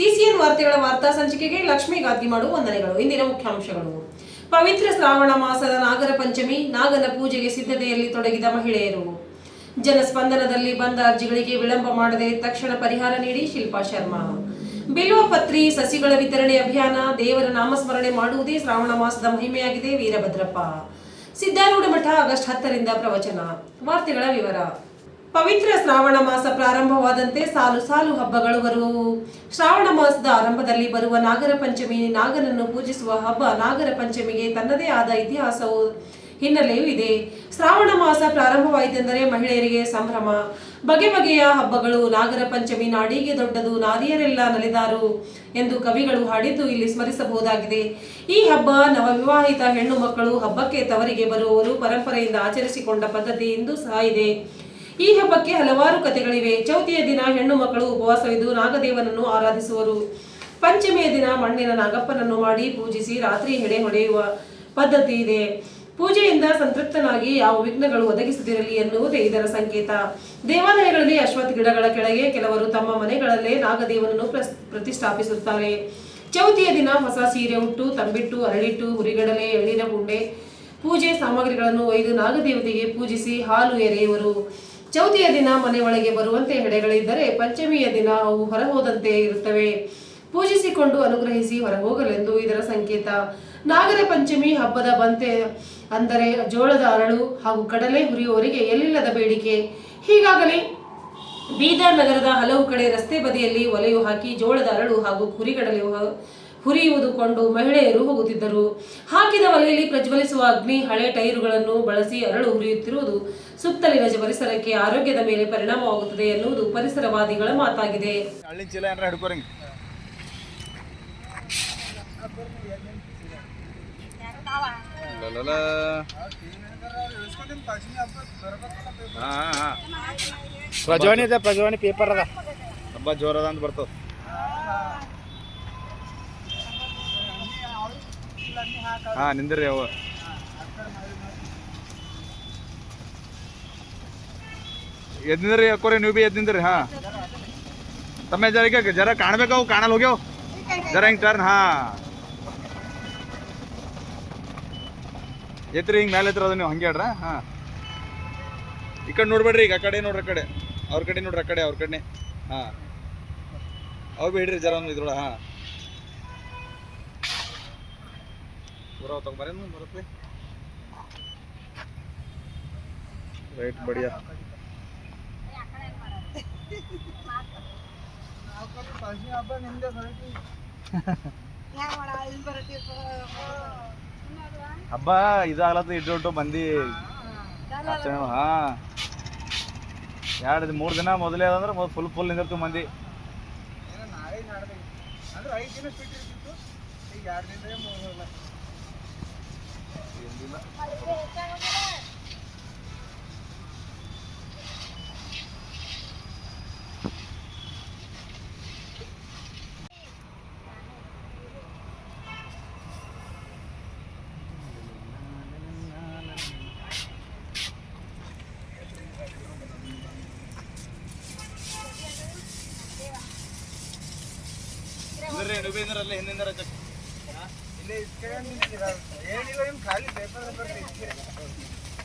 CCN ವಾರ್ತೆಗಳ ವಾರ್ತಾ ಸಂಚಿಕೆಗೆ ಲಕ್ಷ್ಮೀ ಗಾದ್ಗಿಮಾಡು ವಂದನೆಗಳು. ಇಂದಿನ ಮುಖ್ಯಾಂಶಗಳು. ಪವಿತ್ರ ಶ್ರಾವಣ ಮಾಸದ ನಾಗರ ಪಂಚಮಿ, ನಾಗನ ಪೂಜೆಗೆ ಸಿದ್ಧತೆಯಲ್ಲಿ ತೊಡಗಿದ ಮಹಿಳೆಯರು. ಜನಸ್ಪಂದನದಲ್ಲಿ ಬಂದ ಅರ್ಜಿಗಳಿಗೆ ವಿಳಂಬ ಮಾಡದೆ ತಕ್ಷಣ ಪರಿಹಾರ ನೀಡಿ ಶಿಲ್ಪಾ ಶರ್ಮಾ. ಬಿಲ್ವ ಪತ್ರಿ, ಸಸಿಗಳ ವಿತರಣೆ ಅಭಿಯಾನ, ದೇವರ ನಾಮಸ್ಮರಣೆ ಮಾಡುವುದೇ ಶ್ರಾವಣ ಮಾಸದ ಮಹಿಮೆಯಾಗಿದೆ ವೀರಭದ್ರಪ್ಪ. ಸಿದ್ದಾರೂಢ ಮಠ ಆಗಸ್ಟ್ ಹತ್ತರಿಂದ ಪ್ರವಚನ. ವಾರ್ತೆಗಳ ವಿವರ. ಪವಿತ್ರ ಶ್ರಾವಣ ಮಾಸ ಪ್ರಾರಂಭವಾದಂತೆ ಸಾಲು ಸಾಲು ಹಬ್ಬಗಳು ಬರುವವು ಶ್ರಾವಣ ಮಾಸದ ಆರಂಭದಲ್ಲಿ ಬರುವ ನಾಗರ ಪಂಚಮಿ, ನಾಗನನ್ನು ಪೂಜಿಸುವ ಹಬ್ಬ ನಾಗರ ಪಂಚಮಿಗೆ ತನ್ನದೇ ಆದ ಇತಿಹಾಸವು ಹಿನ್ನೆಲೆಯೂ ಇದೆ. ಶ್ರಾವಣ ಮಾಸ ಪ್ರಾರಂಭವಾಯಿತೆಂದರೆ ಮಹಿಳೆಯರಿಗೆ ಸಂಭ್ರಮ. ಬಗೆ ಬಗೆಯ ಹಬ್ಬಗಳು ನಾಗರ ಪಂಚಮಿ ನಾಡಿಗೆ ದೊಡ್ಡದು, ನಾರಿಯರೆಲ್ಲ ನಲಿದಾರು ಎಂದು ಕವಿಗಳು ಹಾಡಿದ್ದು ಇಲ್ಲಿ ಸ್ಮರಿಸಬಹುದಾಗಿದೆ. ಈ ಹಬ್ಬ ನವವಿವಾಹಿತ ಹೆಣ್ಣು ಮಕ್ಕಳು ಹಬ್ಬಕ್ಕೆ ತವರಿಗೆ ಬರುವವರು ಪರಂಪರೆಯಿಂದ ಆಚರಿಸಿಕೊಂಡ ಪದ್ಧತಿ ಇಂದು ಸಹ ಇದೆ. ಈ ಹಬ್ಬಕ್ಕೆ ಹಲವಾರು ಕಥೆಗಳಿವೆ. ಚೌತಿಯ ದಿನ ಹೆಣ್ಣು ಮಕ್ಕಳು ಉಪವಾಸವಿದ್ದು ನಾಗದೇವನನ್ನು ಆರಾಧಿಸುವರು. ಪಂಚಮಿಯ ದಿನ ಮಣ್ಣಿನ ನಾಗಪ್ಪನನ್ನು ಮಾಡಿ ಪೂಜಿಸಿ ರಾತ್ರಿ ಹೆಡೆ ಹೊಡೆಯುವ ಪದ್ಧತಿ ಇದೆ. ಪೂಜೆಯಿಂದ ಸಂತೃಪ್ತನಾಗಿ ಯಾವ ವಿಘ್ನಗಳು ಒದಗಿಸದಿರಲಿ ಎನ್ನುವುದೇ ಇದರ ಸಂಕೇತ. ದೇವಾಲಯಗಳಲ್ಲಿ ಅಶ್ವತ್ಥ ಗಿಡಗಳ ಕೆಳಗೆ ಕೆಲವರು ತಮ್ಮ ಮನೆಗಳಲ್ಲೇ ನಾಗದೇವನನ್ನು ಪ್ರತಿಷ್ಠಾಪಿಸುತ್ತಾರೆ. ಚೌತಿಯ ದಿನ ಹೊಸ ಸೀರೆ ಉಟ್ಟು, ತಂಬಿಟ್ಟು, ಅರಳಿಟ್ಟು, ಹುರಿಗಡಲೆ, ಎಳ್ಳಿನ ಗುಂಡೆ, ಪೂಜೆ ಸಾಮಗ್ರಿಗಳನ್ನು ಒಯ್ದು ನಾಗದೇವತೆಗೆ ಪೂಜಿಸಿ ಹಾಲು ಎರೆಯುವರು. ಚೌತಿಯ ದಿನ ಮನೆ ಒಳಗೆ ಬರುವಂತೆ ಹೆಡೆಗಳಿದ್ದರೆ ಪಂಚಮಿಯ ದಿನ ಅವು ಹೊರಹೋದಂತೆ ಇರುತ್ತವೆ. ಪೂಜಿಸಿಕೊಂಡು ಅನುಗ್ರಹಿಸಿ ಹೊರಹೋಗಲೆಂದು ಇದರ ಸಂಕೇತ. ನಾಗರ ಪಂಚಮಿ ಹಬ್ಬದ ಬಂತೆ ಅಂದರೆ ಜೋಳದ ಅರಳು ಹಾಗೂ ಕಡಲೆ ಹುರಿಯುವವರಿಗೆ ಎಲ್ಲಿಲ್ಲದ ಬೇಡಿಕೆ. ಹೀಗಾಗಲೇ ಬೀದರ್ ನಗರದ ಹಲವು ಕಡೆ ರಸ್ತೆ ಬದಿಯಲ್ಲಿ ಒಲೆಯು ಹಾಕಿ ಜೋಳದ ಅರಳು ಹಾಗೂ ಹುರಿಗಡಲೆ ಹೊ- ಹುರಿಯುವುದು ಕೊಂಡು ಮಹಿಳೆಯರು ಹೋಗುತ್ತಿದ್ದರು. ಹಾಕಿದ ಒಲೆಯಲ್ಲಿ ಪ್ರಜ್ವಲಿಸುವ ಅಗ್ನಿ ಹಳೆ ಟೈರುಗಳನ್ನು ಬಳಸಿ ಅರಳು ಹುರಿಯುತ್ತಿರುವುದು ಸುತ್ತಲಿನ ಪರಿಸರಕ್ಕೆ ಆರೋಗ್ಯದ ಮೇಲೆ ಪರಿಣಾಮವಾಗುತ್ತದೆ ಎನ್ನುವುದು ಪರಿಸರವಾದಿಗಳ ಮಾತಾಗಿದೆ. ಪ್ರಜ್ವಾನಿ ಪೇಪರ್ ಅದ. ಹಬ್ಬ ಜೋರದ ಅಂತ ಬರ್ತದ. ಹಾ, ನಿಂದ್ರಿ ಅವ. ಎದ್ದಿಂದ್ರಿ ಅಕ್ಕೋರಿ, ನೀವು ಬಿ ಎದ್ದಿಂದ್ರಿ ಹಾ. ತಮ್ಮ ಜರ ಜರ ಕಾಣ್ಬೇಕು ಕಾಣಲ್ ಹೋಗ್ಯಾವ. ಜರ ಹಿಂಗ್ ಟರ್ನ್ ಹಾ. ಎತ್ರಿ, ಹಿಂಗ್ ಮೇಲೆ ಎತ್ತರ ಅದ ನೀವು, ಹಂಗೆ ಹೇಳ್ರ ಹಾ. ಈ ಕಡೆ ನೋಡ್ಬೇಡ್ರಿ, ಈಗ ಆ ಕಡೆ ನೋಡ್ರಿ ಕಡೆ. ಅವ್ರ ಕಡೆ ನೋಡ್ರಿ, ಆ ಕಡೆ, ಅವ್ರ ಕಡೆ. ಹಾ. ಅವ್ ಬಿಡ್ರಿ ಜರ ಒಂದು ಇದ್ರೊಳ ಹಾ. ತಗೊಂಬರೇನು ಬರುತ್ತೆ ರೈಟ್ ಬಡಿಯಾ ಹಬ್ಬ ಇದಾಗ್ಲತ್ತ ಇಟ್ಟು ಇಟ್ಟು ಮಂದಿ. ಹಾ. ಎರಡು, ಮೂರು ದಿನ ಮೊದಲೇ ಅದಂದ್ರೆ ಮೊದಲು ಫುಲ್ ಫುಲ್ ನಿಂದಿರ್ತು ಮಂದಿ. ഇവരുടെ രണ്ടുപേരും നിറല്ലേ ഇന്ന് ഇഷ്ടം ನಿಂದ್ರಿ ಡುಬಿ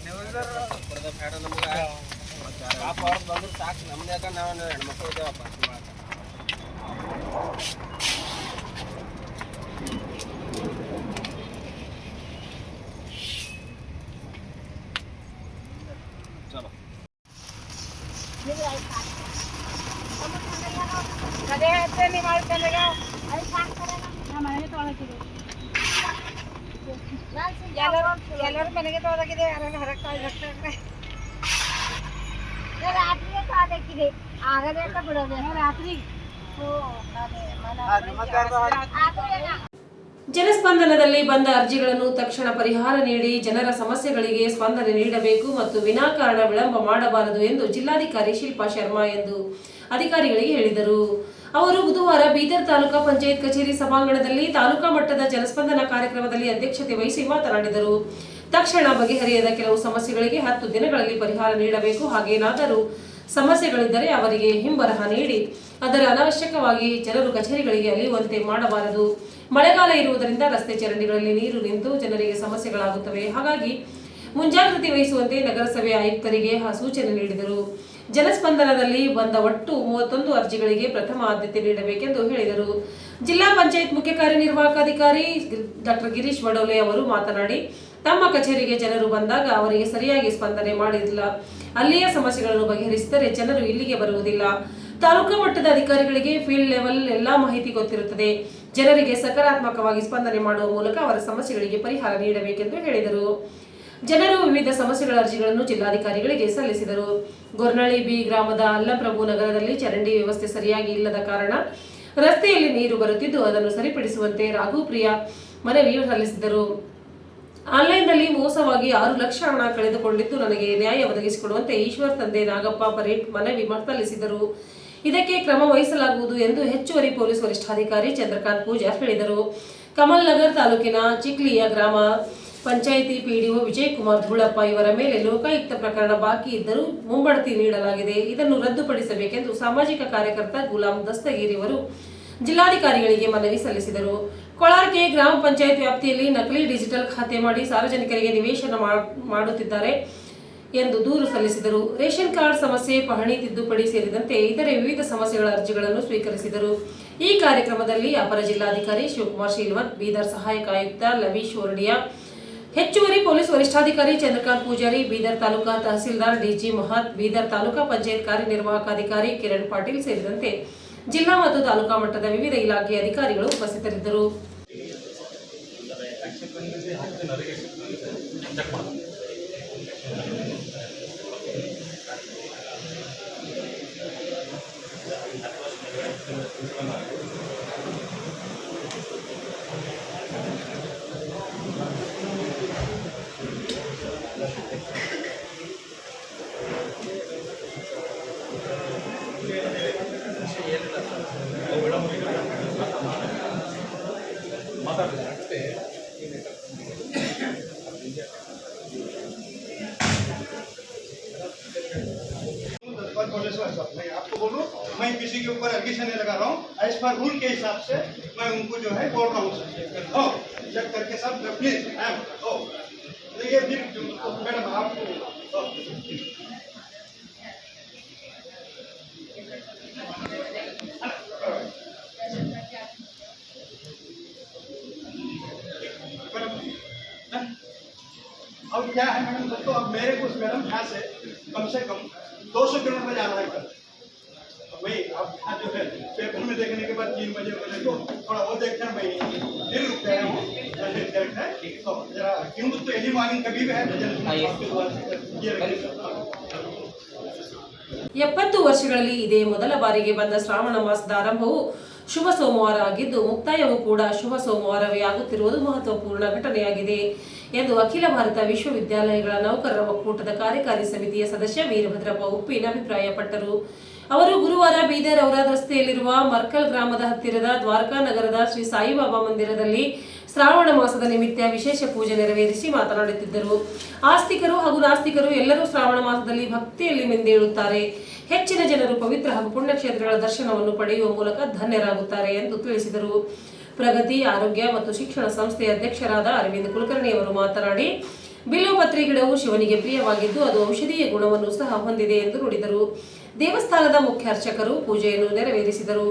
ನಿಂದ್ರಲ್ಲ ಹಿಂದಿಂದರ ಚಕ್ ಚಲೋ ಅದೇ ಹೇಳ್ತೇನೆ ಮಾಡ್ತೇನೆ ಎಲ್ಲರೂ ಎಲ್ಲರೂ ಮನೆಗೆ ತೊಳೆದಾಗಿದೆ ಯಾರು ಹೊರಗೆ ರಾತ್ರಿಗೆ ಅಂತ ಬಿಡೋದು. ರಾತ್ರಿ ಜನಸ್ಪಂದನದಲ್ಲಿ ಬಂದ ಅರ್ಜಿಗಳನ್ನು ತಕ್ಷಣ ಪರಿಹಾರ ನೀಡಿ ಜನರ ಸಮಸ್ಯೆಗಳಿಗೆ ಸ್ಪಂದನೆ ನೀಡಬೇಕು ಮತ್ತು ವಿನಾಕಾರಣ ವಿಳಂಬ ಮಾಡಬಾರದು ಎಂದು ಜಿಲ್ಲಾಧಿಕಾರಿ ಶಿಲ್ಪಾ ಶರ್ಮಾ ಎಂದು ಅಧಿಕಾರಿಗಳಿಗೆ ಹೇಳಿದರು. ಅವರು ಬುಧವಾರ ಬೀದರ್ ತಾಲೂಕಾ ಪಂಚಾಯತ್ ಕಚೇರಿ ಸಭಾಂಗಣದಲ್ಲಿ ತಾಲೂಕಾ ಮಟ್ಟದ ಜನಸ್ಪಂದನ ಕಾರ್ಯಕ್ರಮದಲ್ಲಿ ಅಧ್ಯಕ್ಷತೆ ವಹಿಸಿ ಮಾತನಾಡಿದರು. ತಕ್ಷಣ ಬಗೆಹರಿಯದ ಕೆಲವು ಸಮಸ್ಯೆಗಳಿಗೆ ಹತ್ತು ದಿನಗಳಲ್ಲಿ ಪರಿಹಾರ ನೀಡಬೇಕು. ಹಾಗೇನಾದರೂ ಸಮಸ್ಯೆಗಳಿದ್ದರೆ ಅವರಿಗೆ ಹಿಂಬರಹ ನೀಡಿ. ಅದರ ಅನವಶ್ಯಕವಾಗಿ ಜನರು ಕಚೇರಿಗಳಿಗೆ ಅಲಿಯುವಂತೆ ಮಾಡಬಾರದು. ಮಳೆಗಾಲ ಇರುವುದರಿಂದ ರಸ್ತೆ ಚರಂಡಿಗಳಲ್ಲಿ ನೀರು ನಿಂತು ಜನರಿಗೆ ಸಮಸ್ಯೆಗಳಾಗುತ್ತವೆ. ಹಾಗಾಗಿ ಮುಂಜಾಗ್ರತೆ ವಹಿಸುವಂತೆ ನಗರಸಭೆ ಆಯುಕ್ತರಿಗೆ ಸೂಚನೆ ನೀಡಿದರು. ಜನಸ್ಪಂದನದಲ್ಲಿ ಬಂದ ಒಟ್ಟು ಮೂವತ್ತೊಂದು ಅರ್ಜಿಗಳಿಗೆ ಪ್ರಥಮ ಆದ್ಯತೆ ನೀಡಬೇಕೆಂದು ಹೇಳಿದರು. ಜಿಲ್ಲಾ ಪಂಚಾಯತ್ ಮುಖ್ಯ ಕಾರ್ಯನಿರ್ವಾಹಕ ಅಧಿಕಾರಿ ಡಾಕ್ಟರ್ ಗಿರೀಶ್ ವಡೋಲೆ ಅವರು ಮಾತನಾಡಿ, ತಮ್ಮ ಕಚೇರಿಗೆ ಜನರು ಬಂದಾಗ ಅವರಿಗೆ ಸರಿಯಾಗಿ ಸ್ಪಂದನೆ ಮಾಡಿಲ್ಲ. ಅಲ್ಲಿಯ ಸಮಸ್ಯೆಗಳನ್ನು ಬಗೆಹರಿಸಿದರೆ ಜನರು ಇಲ್ಲಿಗೆ ಬರುವುದಿಲ್ಲ. ತಾಲೂಕು ಮಟ್ಟದ ಅಧಿಕಾರಿಗಳಿಗೆ ಫೀಲ್ಡ್ ಲೆವೆಲ್ ಎಲ್ಲಾ ಮಾಹಿತಿ ಗೊತ್ತಿರುತ್ತದೆ. ಜನರಿಗೆ ಸಕಾರಾತ್ಮಕವಾಗಿ ಸ್ಪಂದನೆ ಮಾಡುವ ಮೂಲಕ ಅವರ ಸಮಸ್ಯೆಗಳಿಗೆ ಪರಿಹಾರ ನೀಡಬೇಕೆಂದು ಹೇಳಿದರು. ಜನರು ವಿವಿಧ ಸಮಸ್ಯೆಗಳ ಅರ್ಜಿಗಳನ್ನು ಜಿಲ್ಲಾಧಿಕಾರಿಗಳಿಗೆ ಸಲ್ಲಿಸಿದರು. ಗೊರ್ನಳ್ಳಿ ಬಿ ಗ್ರಾಮದ ಅಲ್ಲಪ್ರಭು ನಗರದಲ್ಲಿ ಚರಂಡಿ ವ್ಯವಸ್ಥೆ ಸರಿಯಾಗಿ ಇಲ್ಲದ ಕಾರಣ ರಸ್ತೆಯಲ್ಲಿ ನೀರು ಬರುತ್ತಿದ್ದು ಅದನ್ನು ಸರಿಪಡಿಸುವಂತೆ ರಾಘುಪ್ರಿಯ ಮನವಿ ಸಲ್ಲಿಸಿದರು. ಆನ್ಲೈನ್ನಲ್ಲಿ ಮೋಸವಾಗಿ ಆರು ಲಕ್ಷ ಹಣ ಕಳೆದುಕೊಂಡಿದ್ದು ನನಗೆ ನ್ಯಾಯ ಒದಗಿಸಿಕೊಡುವಂತೆ ಈಶ್ವರ್ ತಂದೆ ನಾಗಪ್ಪ ಪರೇಟ್ ಮನವಿ ಸಲ್ಲಿಸಿದರು. ಇದಕ್ಕೆ ಕ್ರಮ ವಹಿಸಲಾಗುವುದು ಎಂದು ಹೆಚ್ಚುವರಿ ಪೊಲೀಸ್ ವರಿಷ್ಠಾಧಿಕಾರಿ ಚಂದ್ರಕಾಂತ್ ಪೂಜಾರ್ ಹೇಳಿದರು. ಕಮಲ್ ನಗರ್ ತಾಲೂಕಿನ ಚಿಕ್ಲಿಯ ಗ್ರಾಮ ಪಂಚಾಯಿತಿ ಪಿಡಿಒ ವಿಜಯ್ ಕುಮಾರ್ ಧೂಳಪ್ಪ ಇವರ ಮೇಲೆ ಲೋಕಾಯುಕ್ತ ಪ್ರಕರಣ ಬಾಕಿ ಇದ್ದರೂ ಮುಂಬಡ್ತಿ ನೀಡಲಾಗಿದೆ. ಇದನ್ನು ರದ್ದುಪಡಿಸಬೇಕೆಂದು ಸಾಮಾಜಿಕ ಕಾರ್ಯಕರ್ತ ಗುಲಾಂ ದಸ್ತಗಿರಿ ಅವರು ಜಿಲ್ಲಾಧಿಕಾರಿಗಳಿಗೆ ಮನವಿ ಸಲ್ಲಿಸಿದರು. ಕೊಳಾರ್ಕೆ ಗ್ರಾಮ ಪಂಚಾಯತ್ ವ್ಯಾಪ್ತಿಯಲ್ಲಿ ನಕಲಿ ಡಿಜಿಟಲ್ ಖಾತೆ ಮಾಡಿ ಸಾರ್ವಜನಿಕರಿಗೆ ನಿವೇಶನ ಮಾಡ್- ಮಾಡುತ್ತಿದ್ದಾರೆ ಎಂದು ದೂರು ಸಲ್ಲಿಸಿದರು. ರೇಷನ್ ಕಾರ್ಡ್ ಸಮಸ್ಯೆ, ಪಹಣಿ ತಿದ್ದುಪಡಿ ಸೇರಿದಂತೆ ಇತರೆ ವಿವಿಧ ಸಮಸ್ಯೆಗಳ ಅರ್ಜಿಗಳನ್ನು ಸ್ವೀಕರಿಸಿದರು. ಈ ಕಾರ್ಯಕ್ರಮದಲ್ಲಿ ಅಪರ ಜಿಲ್ಲಾಧಿಕಾರಿ ಶಿವಕುಮಾರ್ ಶೀಲ್ವತ್ ಬೀದರ್ ಸಹಾಯಕ ಆಯುಕ್ತ ಲವೀಶ್ ವರ್ಡಿಯಾ ಹೆಚ್ಚುವರಿ ಪೊಲೀಸ್ ವರಿಷ್ಠಾಧಿಕಾರಿ ಚಂದ್ರಕಾಂತ್ ಪೂಜಾರಿ, ಬೀದರ್ ತಾಲೂಕಾ ತಹಸೀಲ್ದಾರ್ ಡಿಜಿ ಮಹತ್, ಬೀದರ್ ತಾಲೂಕಾ ಪಂಚಾಯತ್ ಕಾರ್ಯನಿರ್ವಾಹಕ ಅಧಿಕಾರಿ ಕಿರಣ್ ಪಾಟೀಲ್ ಸೇರಿದಂತೆ ಜಿಲ್ಲಾ ಮತ್ತು ತಾಲೂಕಾ ಮಟ್ಟದ ವಿವಿಧ ಇಲಾಖೆಯ ಅಧಿಕಾರಿಗಳು ಉಪಸ್ಥಿತರಿದ್ದರು. आपको बोलूँ, मैं किसी के ऊपर एलिगेशन नहीं लगा रहा हूँ। एज पर रूल के हिसाब से मैं उनको जो है बोल रहा हूँ चेक करके सब प्लीज़ हो। मैडम, आपको अब क्या है मैडम दोस्तों अब मेरे को मैडम यहाँ से कम से कम 200 किलोमीटर जाना है। भाई अब यहाँ जो है पेपर में देखने के बाद तीन बजे बजे तो थोड़ा वो देखते हैं भाई फिर रुक गए हूँ करेक्ट है तो जरा क्यों तो एनी मॉर्निंग कभी भी है भजन आपके द्वारा ये रखिए ಎಪ್ಪತ್ತು ವರ್ಷಗಳಲ್ಲಿ ಇದೇ ಮೊದಲ ಬಾರಿಗೆ ಬಂದ ಶ್ರಾವಣ ಮಾಸದ ಆರಂಭವು ಶುಭ ಸೋಮವಾರ ಆಗಿದ್ದು ಮುಕ್ತಾಯವೂ ಕೂಡ ಶುಭ ಸೋಮವಾರವೇ ಆಗುತ್ತಿರುವುದು ಮಹತ್ವಪೂರ್ಣ ಘಟನೆಯಾಗಿದೆ ಎಂದು ಅಖಿಲ ಭಾರತ ವಿಶ್ವವಿದ್ಯಾಲಯಗಳ ನೌಕರರ ಒಕ್ಕೂಟದ ಕಾರ್ಯಕಾರಿ ಸಮಿತಿಯ ಸದಸ್ಯ ವೀರಭದ್ರಪ್ಪ ಉಪ್ಪಿನ ಅಭಿಪ್ರಾಯಪಟ್ಟರು ಅವರು ಗುರುವಾರ ಬೀದರ್ ಔರಾದ್ ರಸ್ತೆಯಲ್ಲಿರುವ ಮರ್ಕಲ್ ಗ್ರಾಮದ ಹತ್ತಿರದ ದ್ವಾರಕಾ ನಗರದ ಶ್ರೀ ಸಾಯಿಬಾಬಾ ಮಂದಿರದಲ್ಲಿ ಶ್ರಾವಣ ಮಾಸದ ನಿಮಿತ್ತ ವಿಶೇಷ ಪೂಜೆ ನೆರವೇರಿಸಿ ಮಾತನಾಡುತ್ತಿದ್ದರು. ಆಸ್ತಿಕರು ಹಾಗೂ ನಾಸ್ತಿಕರು ಎಲ್ಲರೂ ಶ್ರಾವಣ ಮಾಸದಲ್ಲಿ ಭಕ್ತಿಯಲ್ಲಿ ಮಿಂದೇಳುತ್ತಾರೆ. ಹೆಚ್ಚಿನ ಜನರು ಪವಿತ್ರ ಹಾಗೂ ಪುಣ್ಯಕ್ಷೇತ್ರಗಳ ದರ್ಶನವನ್ನು ಪಡೆಯುವ ಮೂಲಕ ಧನ್ಯರಾಗುತ್ತಾರೆ ಎಂದು ತಿಳಿಸಿದರು. ಪ್ರಗತಿ, ಆರೋಗ್ಯ ಮತ್ತು ಶಿಕ್ಷಣ ಸಂಸ್ಥೆಯ ಅಧ್ಯಕ್ಷರಾದ ಅರವಿಂದ್ ಕುಲಕರ್ಣಿ ಅವರು ಮಾತನಾಡಿ ಬಿಲ್ವಪತ್ರಿ ಗಿಡವು ಶಿವನಿಗೆ ಪ್ರಿಯವಾಗಿದ್ದು ಅದು ಔಷಧೀಯ ಗುಣವನ್ನು ಸಹ ಹೊಂದಿದೆ ಎಂದು ನುಡಿದರು. ದೇವಸ್ಥಾನದ ಮುಖ್ಯ ಅರ್ಚಕರು ಪೂಜೆಯನ್ನು ನೆರವೇರಿಸಿದರು.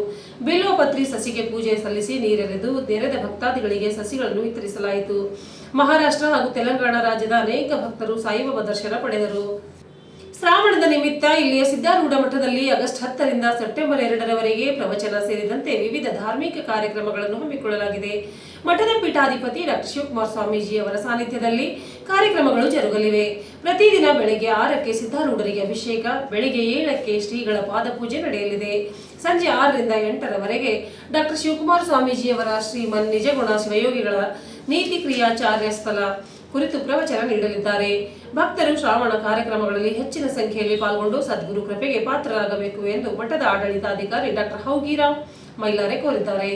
ಬಿಲ್ವಪತ್ರಿ ಸಸಿಗೆ ಪೂಜೆ ಸಲ್ಲಿಸಿ ನೀರೆರೆದು ನೆರೆದ ಭಕ್ತಾದಿಗಳಿಗೆ ಸಸಿಗಳನ್ನು ವಿತರಿಸಲಾಯಿತು. ಮಹಾರಾಷ್ಟ್ರ ಹಾಗೂ ತೆಲಂಗಾಣ ರಾಜ್ಯದ ಅನೇಕ ಭಕ್ತರು ಸಾಯಿಬಾಬಾ ದರ್ಶನ ಪಡೆದರು. ಶ್ರಾವಣದ ನಿಮಿತ್ತ ಇಲ್ಲಿಯ ಸಿದ್ಧಾರೂಢ ಮಠದಲ್ಲಿ ಆಗಸ್ಟ್ ಹತ್ತರಿಂದ ಸೆಪ್ಟೆಂಬರ್ ಎರಡರವರೆಗೆ ಪ್ರವಚನ ಸೇರಿದಂತೆ ವಿವಿಧ ಧಾರ್ಮಿಕ ಕಾರ್ಯಕ್ರಮಗಳನ್ನು ಹಮ್ಮಿಕೊಳ್ಳಲಾಗಿದೆ. ಮಠದ ಪೀಠಾಧಿಪತಿ ಡಾಕ್ಟರ್ ಶಿವಕುಮಾರ್ ಸ್ವಾಮೀಜಿ ಅವರ ಸಾನ್ನಿಧ್ಯದಲ್ಲಿ ಕಾರ್ಯಕ್ರಮಗಳು ಜರುಗಲಿವೆ. ಪ್ರತಿದಿನ ಬೆಳಗ್ಗೆ ಆರಕ್ಕೆ ಸಿದ್ಧಾರೂಢರಿಗೆ ಅಭಿಷೇಕ, ಬೆಳಗ್ಗೆ ಏಳಕ್ಕೆ ಶ್ರೀಗಳ ಪಾದಪೂಜೆ ನಡೆಯಲಿದೆ. ಸಂಜೆ ಆರರಿಂದ ಎಂಟರವರೆಗೆ ಡಾಕ್ಟರ್ ಶಿವಕುಮಾರ್ ಸ್ವಾಮೀಜಿಯವರ ಶ್ರೀಮನ್ ನಿಜಗುಣ ಶಿವಯೋಗಿಗಳ ನೀತಿ ಕ್ರಿಯಾಚಾರ್ಯ ಸ್ಥಳ. ಕುರಿತು ಪ್ರವಚನ ನೀಡಲಿದ್ದಾರೆ. ಭಕ್ತರು ಶ್ರಾವಣ ಕಾರ್ಯಕ್ರಮಗಳಲ್ಲಿ ಹೆಚ್ಚಿನ ಸಂಖ್ಯೆಯಲ್ಲಿ ಪಾಲ್ಗೊಂಡು ಸದ್ಗುರು ಕೃಪೆಗೆ ಪಾತ್ರರಾಗಬೇಕು ಎಂದು ಮಠದ ಆಡಳಿತಾಧಿಕಾರಿ ಡಾಕ್ಟರ್ ಹೌಗಿರಾಮ್ ಮೈಲಾರೆ ಕೋರಿದ್ದಾರೆ.